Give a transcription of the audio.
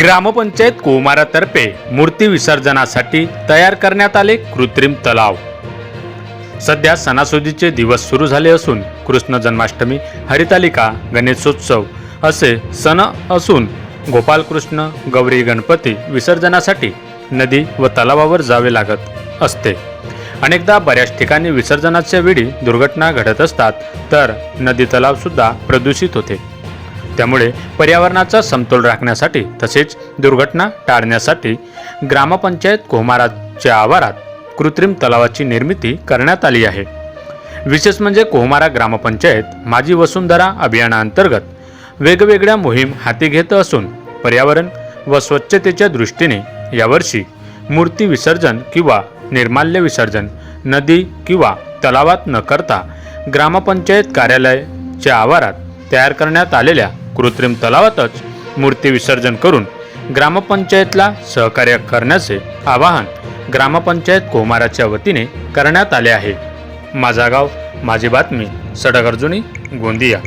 ग्रामपंचायत कोमारातर्फे मूर्ती विसर्जनासाठी तयार करण्यात आले कृत्रिम तलाव. सध्या सणासुदीचे दिवस सुरू झाले असून कृष्ण जन्माष्टमी हरितालिका गणेशोत्सव असे सण असून गोपालकृष्ण गौरी गणपती विसर्जनासाठी नदी व तलावावर जावे लागत असते. अनेकदा बऱ्याच ठिकाणी विसर्जनाच्या वेळी दुर्घटना घडत असतात तर नदी तलावसुद्धा प्रदूषित होते. त्यामुळे पर्यावरणाचा समतोल राखण्यासाठी तसेच दुर्घटना टाळण्यासाठी ग्रामपंचायत कोहमाराच्या आवारात कृत्रिम तलावाची निर्मिती करण्यात आली आहे. विशेष म्हणजे कोहमारा ग्रामपंचायत माझी वसुंधरा अभियानाअंतर्गत वेगवेगळ्या मोहीम हाती घेत असून पर्यावरण व स्वच्छतेच्या दृष्टीने यावर्षी मूर्ती विसर्जन किंवा निर्माल्य विसर्जन नदी किंवा तलावात न करता ग्रामपंचायत कार्यालयाच्या आवारात तयार करण्यात आलेल्या कृत्रिम तलावातच मूर्ती विसर्जन करून ग्रामपंचायतला सहकार्य करण्याचे आवाहन ग्रामपंचायत कोमाराच्या वतीने करण्यात आले आहे. माझा गाव माझी बातमी सडक अर्जुनी गोंदिया.